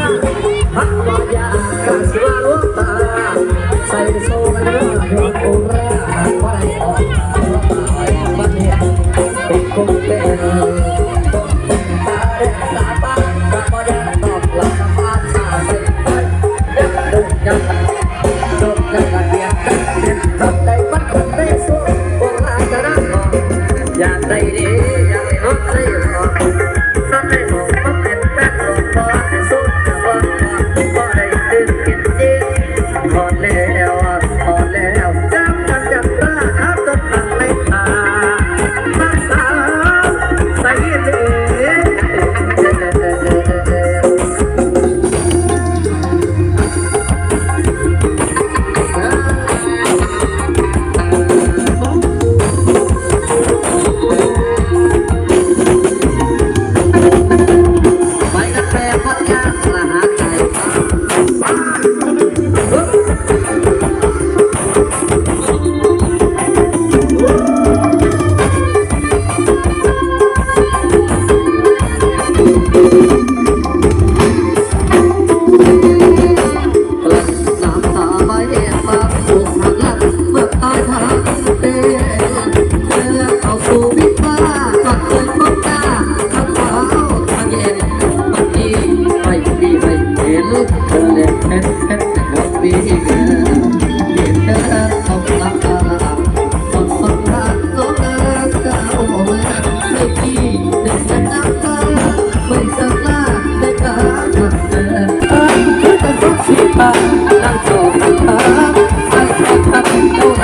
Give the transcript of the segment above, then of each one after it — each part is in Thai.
าฮักบอยากาวาลวาใส่โซนเรื่องโอราไปออกตายมันเนี่ยเป็งเป็นต้องตาเด็กตาตาบอยาตอบลังตาาส่ไปด็กดุยังจบยังกันเรียนทำได้บัดได้สู้โอราจะนั่งอยากไดีอยากไ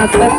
Hasta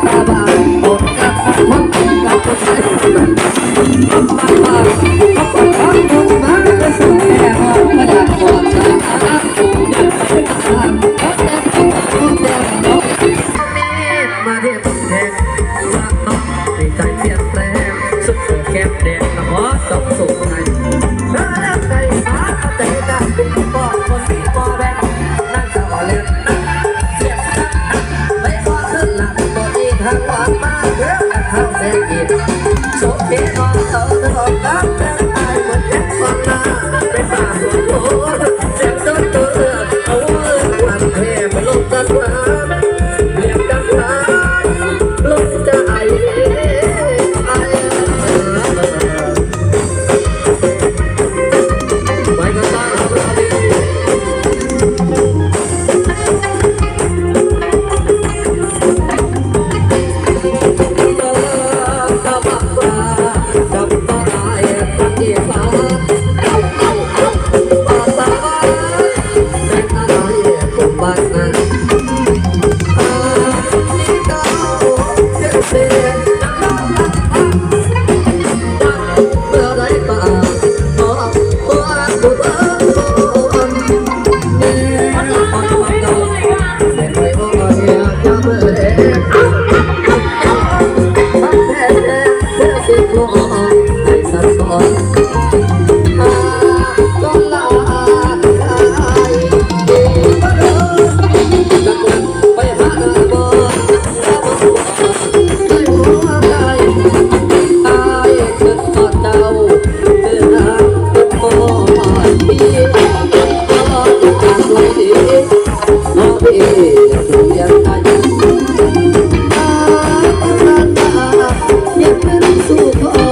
Oh, oh.